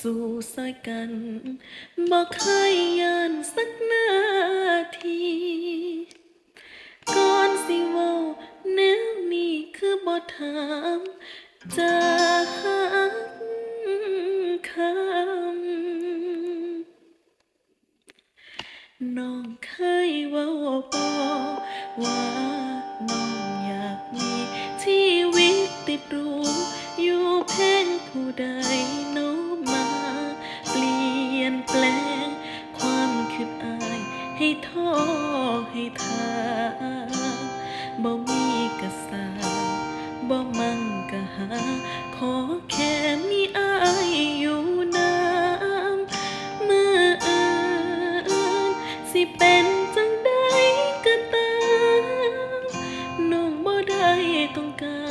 สู่ซอยกันบอกเคยยานสักนาที ก่อนสิเว้าแนวนี้คือบ่ถามจะหักคำน้องเคยเว่าบอว่าน้องอยากมีชีวิตติดรูอยู่เพ่งผู้ใด ให้ท้อให้ทางบ่มีกระสางบ่มั่งกะหา ขอแค่มีอายอยู่น้ำเมื่ออื่นสิเป็นจังใดก็ตามน้องบ่ได้ต้องการ